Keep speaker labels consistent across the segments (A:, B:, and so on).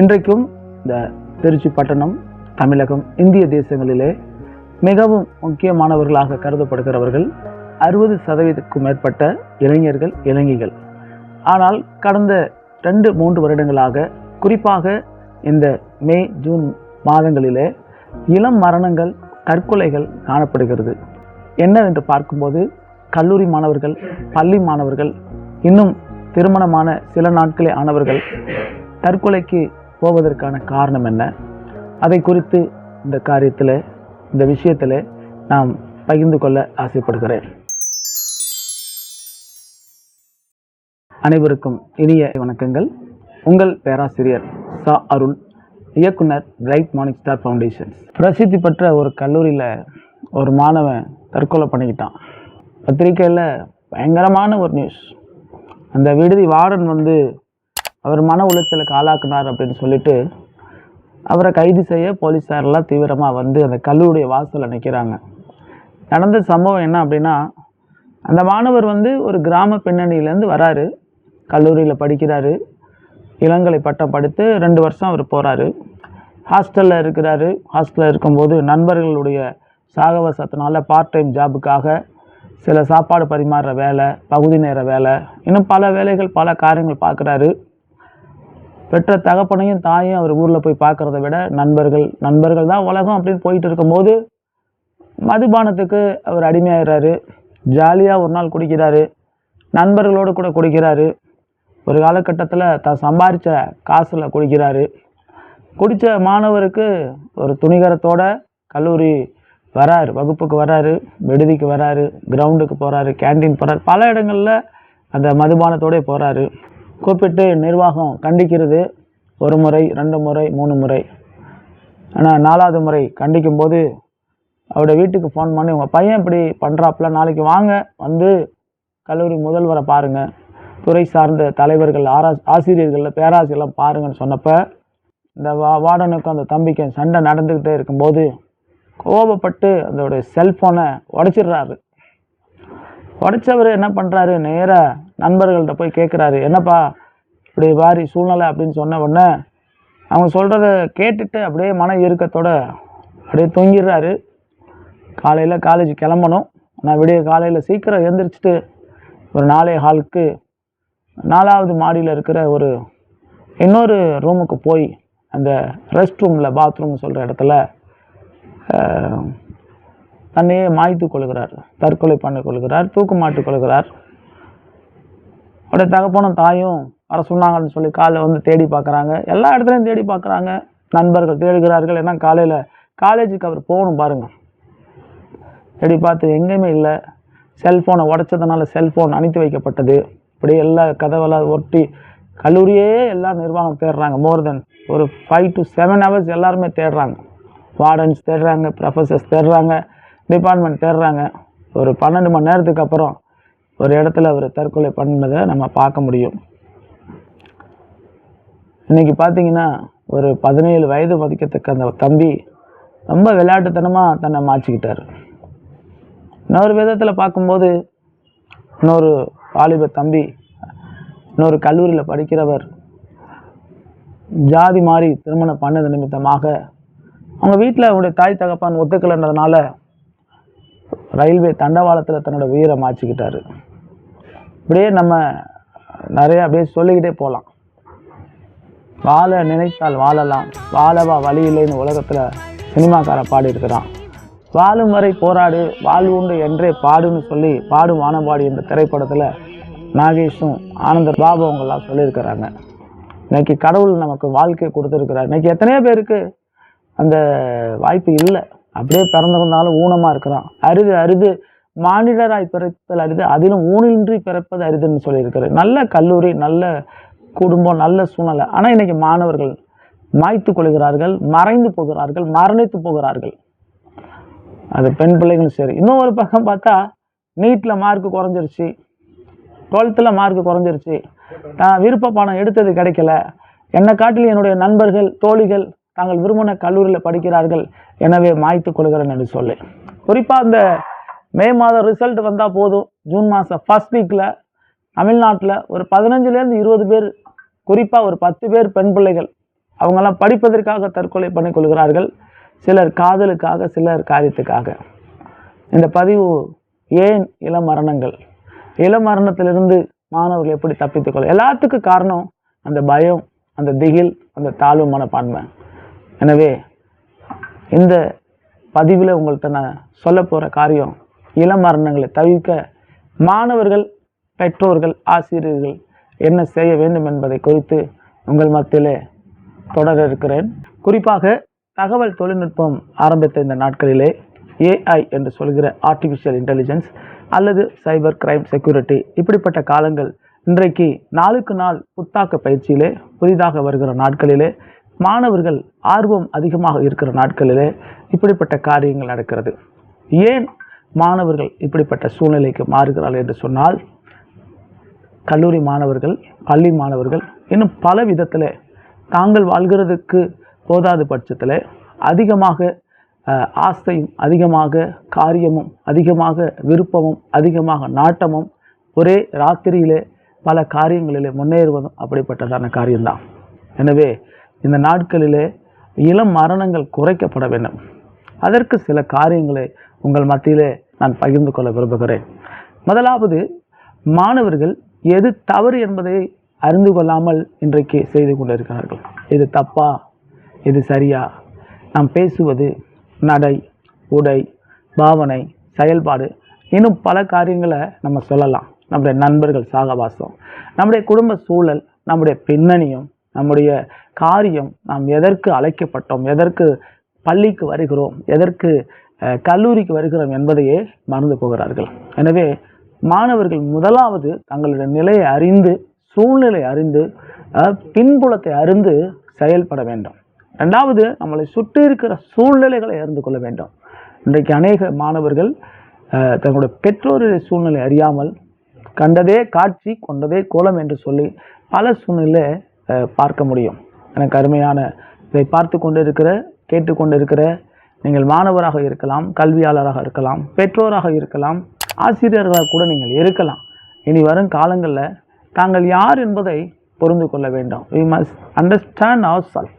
A: இன்றைக்கும் இந்த திருச்சி பட்டணம் தமிழகம் இந்திய தேசங்களிலே மிகவும் முக்கியமானவர்களாக கருதப்படுகிறவர்கள் அறுபது சதவீதத்துக்கும் மேற்பட்ட இளைஞர்கள் இளைஞிகள். ஆனால் கடந்த ரெண்டு மூன்று வருடங்களாக குறிப்பாக இந்த மே ஜூன் மாதங்களிலே இளம் மரணங்கள் தற்கொலைகள் காணப்படுகிறது. என்னவென்று பார்க்கும்போது கல்லூரி மாணவர்கள் பள்ளி மாணவர்கள் இன்னும் திருமணமான சில நாட்களே ஆனவர்கள் தற்கொலைக்கு போவதற்கான காரணம் என்ன? அதை குறித்து இந்த காரியத்தில் இந்த விஷயத்தில் நாம் பகிர்ந்து கொள்ள ஆசைப்படுகிறேன். அனைவருக்கும் இனிய வணக்கங்கள். உங்கள் பேராசிரியர் சா. அருண் இயக்குனர் பிரைட் மார்னிங் ஸ்டார் ஃபவுண்டேஷன் பிரசித்தி பெற்ற ஒரு கல்லூரியில் ஒரு மாணவன் தற்கொலை பண்ணிக்கிட்டான். பத்திரிக்கையில் பயங்கரமான ஒரு நியூஸ் அந்த விடுதி வார்டன் வந்து அவர் மன உளைச்சலுக்கு ஆளாக்குனார் அப்படின்னு சொல்லிட்டு அவரை கைது செய்ய போலீஸாரெல்லாம் தீவிரமாக வந்து அந்த கல்லூரிய வாசலில் நிற்கிறாங்க நடந்த சம்பவம் என்ன அப்படின்னா அந்த மாணவர் வந்து ஒரு கிராம பின்னணியிலேருந்து வராரு. கல்லூரியில் படிக்கிறாரு. இளங்கலை பட்டம் படித்து ரெண்டு வருஷம் அவர் போகிறாரு ஹாஸ்டலில் இருக்கிறாரு. ஹாஸ்டலில் இருக்கும்போது நண்பர்களுடைய சாகவசத்தினால பார்ட் டைம் ஜாபுக்காக சில சாப்பாடு பரிமாறுற வேலை பகுதி நேர வேலை இன்னும் பல வேலைகள் பல காரியங்கள் பார்க்குறாரு. பெற்ற தகப்பனையும் தாயும் அவர் ஊரில் போய் பார்க்குறத விட நண்பர்கள் நண்பர்கள் தான் உலகம் அப்படின்னு போயிட்டு இருக்கும்போது மதுபானத்துக்கு அவர் அடிமையாகிறாரு ஜாலியாக ஒரு நாள் குடிக்கிறாரு. நண்பர்களோடு கூட குடிக்கிறாரு. ஒரு காலகட்டத்தில் தான் சம்பாரித்த காசில் குடிக்கிறாரு. குடித்த மாணவருக்கு ஒரு துணிகரத்தோட கல்லூரி வராரு வகுப்புக்கு வராரு விடுதிக்கு வராரு கிரவுண்டுக்கு போகிறாரு கேண்டீன் போகிறாரு பல இடங்களில் அந்த மதுபானத்தோடே போகிறாரு கூப்பிட்டு நிர்வாகம் கண்டிக்கிறது ஒரு முறை ரெண்டு முறை மூணு முறை. ஆனால் நாலாவது முறை கண்டிக்கும்போது அவருடைய வீட்டுக்கு ஃபோன் பண்ணி உங்கள் பையன் இப்படி பண்ணுறாப்புல நாளைக்கு வாங்க வந்து கல்லூரி முதல்வரை பாருங்கள் துறை சார்ந்த தலைவர்கள் ஆரா ஆசிரியர்கள் பேராசிரியர்லாம் பாருங்கன்னு சொன்னப்போ இந்த வா வார்டனுக்கும் அந்த தம்பிக்கும் சண்டை நடந்துக்கிட்டே இருக்கும்போது கோபப்பட்டு அதோட செல்ஃபோனை உடச்சிடுறாரு. உடைச்சவர் என்ன பண்ணுறாரு நேராக நண்பர்கள்ட்ட போய் கேட்குறாரு என்னப்பா இப்படி வாரி சூழ்நிலை அப்படின்னு சொன்ன உடனே அவங்க சொல்கிறத கேட்டுட்டு அப்படியே மன இறுக்கத்தோட அப்படியே தூங்கிடுறாரு. காலையில் காலேஜ் கிளம்பணும். நான் விடிய காலையில் சீக்கிரம் எழுந்திரிச்சிட்டு ஒரு நாளே ஹாலுக்கு நாலாவது மாடியில் இருக்கிற ஒரு இன்னொரு ரூமுக்கு போய் அந்த ரெஸ்ட் ரூமில் பாத்ரூம் சொல்கிற இடத்துல தன்னையே மாய்த்து கொள்கிறார். தற்கொலை பண்ணி கொள்கிறார் தூக்கு மாட்டிக் கொள்கிறார். அவருடைய தகப்பனும் தாயும் வர சொன்னாங்கன்னு சொல்லி காலைல வந்து தேடி பார்க்குறாங்க. எல்லா இடத்துலையும் தேடி பார்க்குறாங்க. நண்பர்கள் தேடுகிறார்கள் ஏன்னா காலையில் காலேஜுக்கு அவர் போகணும் பாருங்கள் தேடி பார்த்து எங்கேயுமே இல்லை. செல்ஃபோனை உடைச்சதுனால செல்ஃபோன் அனுப்பி வைக்கப்பட்டது. இப்படி எல்லா கதவெல்லாம் ஒட்டி கல்லூரியே எல்லா நிர்வாகம் தேடுறாங்க. மோர் தென் ஒரு ஃபைவ் டு செவன் ஹவர்ஸ் எல்லாருமே தேடுறாங்க. வார்டன்ஸ் தேடுறாங்க ப்ரொஃபஸர்ஸ் தேடுறாங்க டிபார்ட்மெண்ட் தேடுறாங்க. ஒரு பன்னெண்டு மணி நேரத்துக்கு அப்புறம் ஒரு இடத்துல அவர் தற்கொலை பண்ணதை நம்ம பார்க்க முடியும். இன்னைக்கு பார்த்தீங்கன்னா ஒரு பதினேழு வயது மதிக்கத்தக்க அந்த தம்பி ரொம்ப விளையாட்டுத்தனமாக தன்னை மாற்றிக்கிட்டார். இன்னொரு விதத்தில் பார்க்கும்போது இன்னொரு வாலிப தம்பி இன்னொரு கல்லூரியில் படிக்கிறவர் ஜாதி மாறி திருமணம் பண்ணது நிமித்தமாக அவங்க வீட்டில் அவருடைய தாய் தகப்பான் ஒத்துக்கலைன்றதுனால ரயில்வே தண்டவாளத்தில் தன்னோட உயிரை மாற்றிக்கிட்டாரு. இப்படியே நம்ம நிறைய அப்படியே சொல்லிக்கிட்டே போகலாம் வாழ நினைத்தால் வாழலாம். வாழவா வழி இல்லைன்னு உலகத்தில் சினிமாக்கார பாடி இருக்கிறான் வாழும் வரை போராடு வாழ்வுண்டு என்றே பாடுன்னு சொல்லி பாடும் வானபாடி என்ற திரைப்படத்தில் நாகேஷும் ஆனந்த பாபு சொல்லியிருக்கிறாங்க. இன்னைக்கு கடவுள் நமக்கு வாழ்க்கை கொடுத்துருக்கிறார். இன்னைக்கு எத்தனையோ பேருக்கு அந்த வாய்ப்பு இல்லை. அப்படியே பிறந்திருந்தாலும் ஊனமாக இருக்கிறான். அரிது அரிது மானிடராய் பிறத்தல் அரிது அதிலும் ஊனின்றி பிறப்பது அரிதுன்னு சொல்லியிருக்கிறார். நல்ல கல்லூரி நல்ல குடும்பம் நல்ல சூழ்நிலை. ஆனால் இன்றைக்கி மாணவர்கள் மாய்த்து கொள்கிறார்கள் மறைந்து போகிறார்கள் மரணித்து போகிறார்கள். அது பெண் பிள்ளைகளும் சரி. இன்னும் ஒரு பக்கம் பார்த்தா நீட்டில் மார்க் குறைஞ்சிருச்சு. டுவெல்த்தில் மார்க் குறைஞ்சிருச்சு. நான் விருப்ப பணம் எடுத்தது கிடைக்கல. என்னை காட்டில் என்னுடைய நண்பர்கள் தோழிகள் தாங்கள் விரும்பின கல்லூரியில் படிக்கிறார்கள். எனவே மாய்த்து கொள்கிறேன் என்று சொல்லி. குறிப்பாக அந்த மே மாதம் ரிசல்ட் வந்தால் போதும். ஜூன் மாதம் ஃபர்ஸ்ட் வீக்கில் தமிழ்நாட்டில் ஒரு பதினஞ்சுலேருந்து இருபது பேர் குறிப்பாக ஒரு பத்து பேர் பெண் பிள்ளைகள் அவங்கெல்லாம் படிப்பதற்காக தற்கொலை பண்ணிக்கொள்கிறார்கள் சிலர் காதலுக்காக சிலர் காரியத்துக்காக. இந்த பதிவு ஏன் இள மரணங்கள் இள மரணத்திலிருந்து மாணவர்கள் எப்படி தப்பித்துக்கொள்ள எல்லாத்துக்கும் காரணம் அந்த பயம் அந்த திகில் அந்த தாழ்வு மனப்பான்மை. எனவே இந்த பதிவில் உங்கள்கிட்ட நான் சொல்ல போகிற காரியம் இள மரணங்களை தவிர்க்க மாணவர்கள் பெற்றோர்கள் ஆசிரியர்கள் என்ன செய்ய வேண்டும் என்பதை குறித்து உங்கள் மத்தியிலே தொடர இருக்கிறேன். குறிப்பாக தகவல் தொழில்நுட்பம் ஆரம்பித்த இந்த நாட்களிலே ஏஐ என்று சொல்கிற ஆர்டிஃபிஷியல் இன்டெலிஜென்ஸ் அல்லது சைபர் கிரைம் செக்யூரிட்டி இப்படிப்பட்ட காலங்கள் இன்றைக்கு நாளுக்கு நாள் புத்தாக்க பயிற்சியிலே புதிதாக வருகிற நாட்களிலே மாணவர்கள் ஆர்வம் அதிகமாக இருக்கிற நாட்களிலே இப்படிப்பட்ட காரியங்கள் நடக்கிறது. ஏன் மாணவர்கள் இப்படிப்பட்ட சூழ்நிலைக்கு மாறுகிறார்கள் என்று சொன்னால் கல்லூரி மாணவர்கள் பள்ளி மாணவர்கள் இன்னும் பல விதத்தில் தாங்கள் வாழ்கிறதுக்கு போதாத பட்சத்தில் அதிகமாக ஆசையும் அதிகமாக காரியமும் அதிகமாக விருப்பமும் அதிகமாக நாட்டமும் ஒரே ராத்திரியிலே பல காரியங்களிலே முன்னேறுவதும் அப்படிப்பட்டதான காரியம்தான். எனவே இந்த நாட்களிலே இளம் மரணங்கள் குறைக்கப்பட வேண்டும். அதற்கு சில காரியங்களை உங்கள் மத்தியிலே நான் பகிர்ந்து கொள்ள விரும்புகிறேன். முதலாவது மாணவர்கள் எது தவறு என்பதை அறிந்து கொள்ளாமல் இன்றைக்கு செய்து கொண்டிருக்கிறார்கள். இது தப்பா? இது சரியா? நாம் பேசுவது நடை உடை பாவனை செயல்பாடு இன்னும் பல காரியங்களை நம்ம சொல்லலாம். நம்முடைய நண்பர்கள் சாகவாசம் நம்முடைய குடும்ப சூழல் நம்முடைய பின்னணியும் நம்முடைய காரியம் நாம் எதற்கு அழைக்கப்பட்டோம் எதற்கு பள்ளிக்கு வருகிறோம் எதற்கு கல்லூரிக்கு வருகிறோம் என்பதையே மறந்து போகிறார்கள். எனவே மாணவர்கள் முதலாவது தங்களுடைய நிலையை அறிந்து சூழ்நிலை அறிந்து பின்புலத்தை அறிந்து செயல்பட வேண்டும். ரெண்டாவது நம்மளை சுற்றி இருக்கிற சூழ்நிலைகளை அறிந்து கொள்ள வேண்டும். இன்றைக்கு அநேக மாணவர்கள் தங்களுடைய பெற்றோருடைய சூழ்நிலை அறியாமல் கண்டதே காட்சி கொண்டதே கோலம் என்று சொல்லி பல சூழ்நிலை பார்க்க முடியும். எனக்கு அருமையான இதை பார்த்து கொண்டிருக்கிற கேட்டுக்கொண்டிருக்கிற நீங்கள் மாணவராக இருக்கலாம் கல்வியாளராக இருக்கலாம் பெற்றோராக இருக்கலாம் ஆசிரியர்களாக கூட நீங்கள் இருக்கலாம். இனி வரும் காலங்களில் தாங்கள் யார் என்பதை புரிந்து கொள்ள வேண்டும். We must understand ourselves.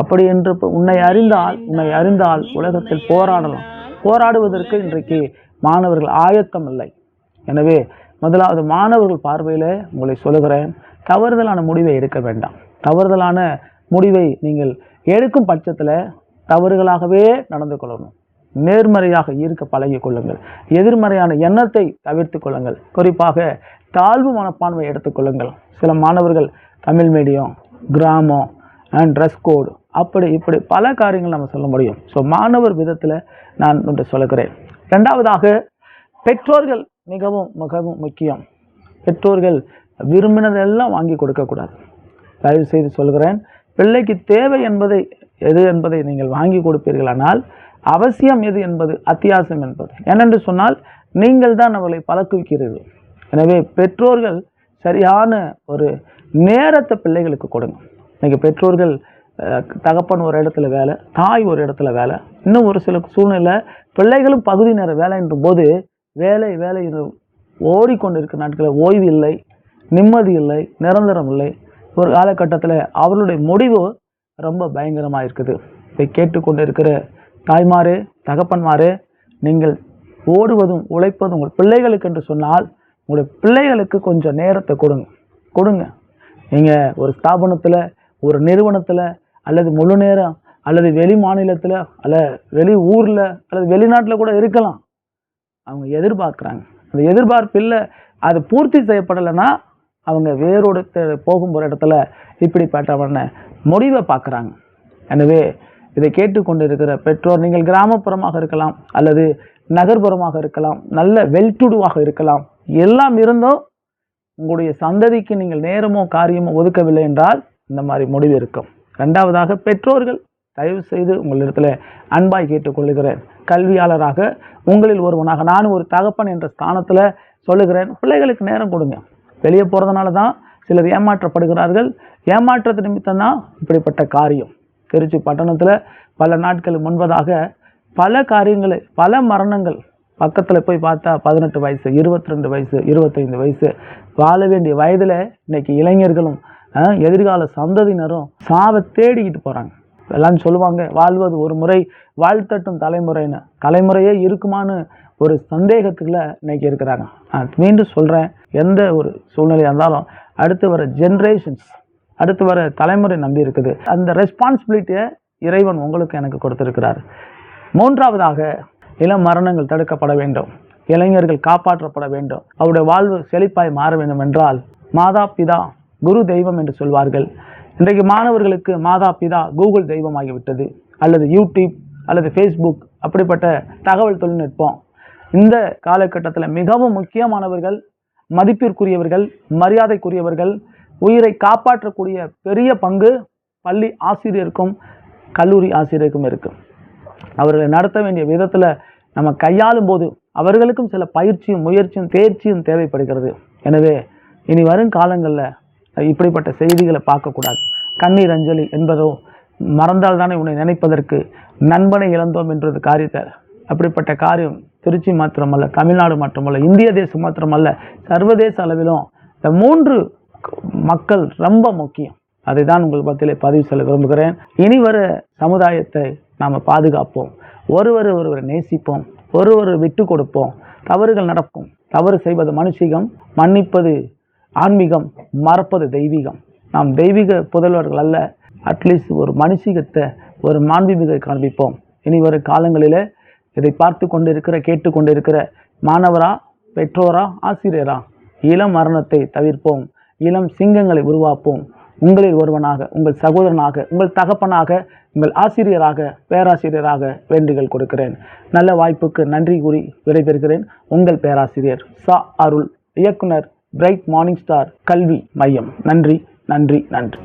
A: அப்படி என்று உன்னை அறிந்தால் உன்னை அறிந்தால் உலகத்தில் போராடலாம். போராடுவதற்கு இன்றைக்கு மாணவர்கள் ஆயத்தம் இல்லை. எனவே முதலாவது மாணவர்கள் பார்வையில் உங்களை சொல்லுகிறேன். தவறுதலான முடிவை எடுக்க வேண்டாம். தவறுதலான முடிவை நீங்கள் எடுக்கும் பட்சத்தில் தவறுகளாகவே நடந்து கொள்ளணும். நேர்மறையாக இருக்க பழகி கொள்ளுங்கள். எதிர்மறையான எண்ணத்தை தவிர்த்து கொள்ளுங்கள். குறிப்பாக தாழ்வு மனப்பான்மை எடுத்துக்கொள்ளுங்கள் சில மாணவர்கள் தமிழ் மீடியம் கிராமம் அண்ட் ட்ரெஸ் கோடு அப்படி இப்படி பல காரியங்கள் நம்ம சொல்ல முடியும். ஸோ மாணவர் விதத்தில் நான் ஒன்று சொல்லுகிறேன். ரெண்டாவதாக பெற்றோர்கள் மிகவும் மிகவும் முக்கியம். பெற்றோர்கள் விரும்பினதெல்லாம் வாங்கி கொடுக்கக்கூடாது தயவு செய்து சொல்கிறேன் பிள்ளைக்கு தேவை என்பதை எது என்பதை நீங்கள் வாங்கி கொடுப்பீர்களானால் அவசியம் எது என்பது அத்தியாவசியம் என்பது. ஏனென்று சொன்னால் நீங்கள் தான் அவளை பழக்குவிக்கிறீர்கள். எனவே பெற்றோர்கள் சரியான ஒரு நேரத்தை பிள்ளைகளுக்கு கொடுங்க. இன்றைக்கி பெற்றோர்கள் தகப்பன் ஒரு இடத்துல வேலை தாய் ஒரு இடத்துல வேலை. இன்னும் ஒரு சில சூழ்நிலை பிள்ளைகளும் பகுதி நேர வேலைன்ற போது வேலை வேலை ஓடிக்கொண்டிருக்கிற நாட்களில் ஓய்வு இல்லை நிம்மதி இல்லை நிரந்தரம் இல்லை. ஒரு காலகட்டத்தில் அவர்களுடைய முடிவு ரொம்ப பயங்கரமாக இருக்குது இதை கேட்டுக்கொண்டு இருக்கிற தாய்மாறு தகப்பன்மாறு நீங்கள் ஓடுவதும் உழைப்பதும் உங்கள் பிள்ளைகளுக்கு என்று சொன்னால் உங்களுடைய பிள்ளைகளுக்கு கொஞ்சம் நேரத்தை கொடுங்க. கொடுங்க. நீங்கள் ஒரு ஸ்தாபனத்தில் ஒரு நிறுவனத்தில் அல்லது முழு நேரம் அல்லது வெளி மாநிலத்தில் அல்ல வெளி ஊரில் அல்லது வெளிநாட்டில் கூட இருக்கலாம். அவங்க எதிர்பார்க்குறாங்க. அந்த எதிர்பார்ப்பில் அது பூர்த்தி செய்யப்படலைன்னா அவங்க வேறொரு போகும் ஒரு இடத்துல இப்படிப்பட்டவன முடிவை பார்க்குறாங்க. எனவே இதை கேட்டுக்கொண்டு இருக்கிற பெற்றோர் நீங்கள் கிராமப்புறமாக இருக்கலாம் அல்லது நகர்ப்புறமாக இருக்கலாம் நல்ல வெல்டுடுவாக இருக்கலாம் எல்லாம் இருந்தும் உங்களுடைய சந்ததிக்கு நீங்கள் நேரமோ காரியமோ ஒதுக்கவில்லை என்றால் இந்த மாதிரி முடிவு இருக்கும். ரெண்டாவதாக பெற்றோர்கள் தயவு செய்து உங்களிடத்தில் அன்பாய் கேட்டுக்கொள்கிறேன் கல்வியாளராக உங்களில் ஒருவனாக நான் ஒரு தகப்பன் என்ற ஸ்தானத்தில் சொல்லுகிறேன். பிள்ளைகளுக்கு நேரம் கொடுங்க. வெளியே போகிறதுனால தான் சிலர் ஏமாற்றப்படுகிறார்கள். ஏமாற்றத்து நிமித்தம் தான் இப்படிப்பட்ட காரியம். திருச்சி பட்டணத்தில் பல நாட்கள் முன்பதாக பல காரியங்களை பல மரணங்கள் பக்கத்தில் போய் பார்த்தா பதினெட்டு வயசு இருபத்தி ரெண்டு வயசு இருபத்தைந்து வயசு வாழ வேண்டிய வயதில் இன்னைக்கு இளைஞர்களும் எதிர்கால சந்ததியினரும் சாவை தேடிக்கிட்டு போகிறாங்க எல்லாம் சொல்லுவாங்க வாழ்வது ஒரு முறை வாழ்த்தட்டும் தலைமுறைன்னு. தலைமுறையே இருக்குமான்னு ஒரு சந்தேகத்துக்குள்ள இன்னைக்கு இருக்கிறாங்க. நான் மீண்டும் சொல்கிறேன் எந்த ஒரு சூழ்நிலையாக இருந்தாலும் அடுத்து வர ஜென்ரேஷன்ஸ் அடுத்து வர தலைமுறை நம்பி இருக்குது. அந்த ரெஸ்பான்சிபிலிட்டியை இறைவன் உங்களுக்கு எனக்கு கொடுத்துருக்கிறார். மூன்றாவதாக இளம் மரணங்கள் தடுக்கப்பட வேண்டும். இளைஞர்கள் காப்பாற்றப்பட வேண்டும். அவருடைய வாழ்வு செழிப்பாய் மாற வேண்டும் என்றால் மாதா பிதா குரு தெய்வம் என்று சொல்வார்கள். இன்றைக்கு மாணவர்களுக்கு மாதா பிதா கூகுள் தெய்வமாகிவிட்டது. அல்லது யூடியூப் அல்லது ஃபேஸ்புக் அப்படிப்பட்ட தகவல் தொழில்நுட்பம். இந்த காலகட்டத்தில் மிகவும் முக்கியமானவர்கள் மதிப்பிற்குரியவர்கள் மரியாதைக்குரியவர்கள் உயிரை காப்பாற்றக்கூடிய பெரிய பங்கு பள்ளி ஆசிரியருக்கும் கல்லூரி ஆசிரியருக்கும் இருக்குது அவர்களை நடத்த வேண்டிய விதத்தில் நம்ம கையாளும் போது அவர்களுக்கும் சில பயிற்சியும் முயற்சியும் தேர்ச்சியும் தேவைப்படுகிறது. எனவே இனி வரும் காலங்களில் இப்படிப்பட்ட செய்திகளை பார்க்கக்கூடாது. கண்ணீர் அஞ்சலி என்பதோ மறந்தால் தானே உன்னை நினைப்பதற்கு நண்பனை இழந்தோம் என்றது காரியத்தை. அப்படிப்பட்ட காரியம் திருச்சி மாத்திரமல்ல தமிழ்நாடு மாத்திரமல்ல இந்திய தேசம் மாத்திரமல்ல சர்வதேச அளவிலும் இந்த மூன்று மக்கள் ரொம்ப முக்கியம். அதை தான் உங்கள் பத்தியிலே பதிவு செய்ய விரும்புகிறேன். இனி வர சமுதாயத்தை நாம் பாதுகாப்போம். ஒருவர் ஒருவரை நேசிப்போம். ஒருவர் விட்டு கொடுப்போம். தவறுகள் நடக்கும். தவறு செய்வது மனுஷிகம் மன்னிப்பது ஆன்மீகம் மறப்பது தெய்வீகம். நாம் தெய்வீக புதல்வர்கள் அல்ல. அட்லீஸ்ட் ஒரு மனுஷிகத்தை ஒரு மாண்புமிகை காண்பிப்போம். இனி வரும் காலங்களில் இதை பார்த்து கொண்டிருக்கிற கேட்டுக்கொண்டிருக்கிற மாணவரா பெற்றோரா ஆசிரியரா இளம் மரணத்தை தவிர்ப்போம். இளம் சிங்கங்களை உருவாப்போம். உங்களில் ஒருவனாக உங்கள் சகோதரனாக உங்கள் தகப்பனாக உங்கள் ஆசிரியராக பேராசிரியராக வேண்டுகள் கொடுக்கிறேன். நல்ல வாய்ப்புக்கு நன்றி கூறி விடைபெறுகிறேன். உங்கள் பேராசிரியர் சா. அருள் இயக்குனர் பிரைட் மார்னிங் ஸ்டார் கல்வி மையம். நன்றி நன்றி நன்றி.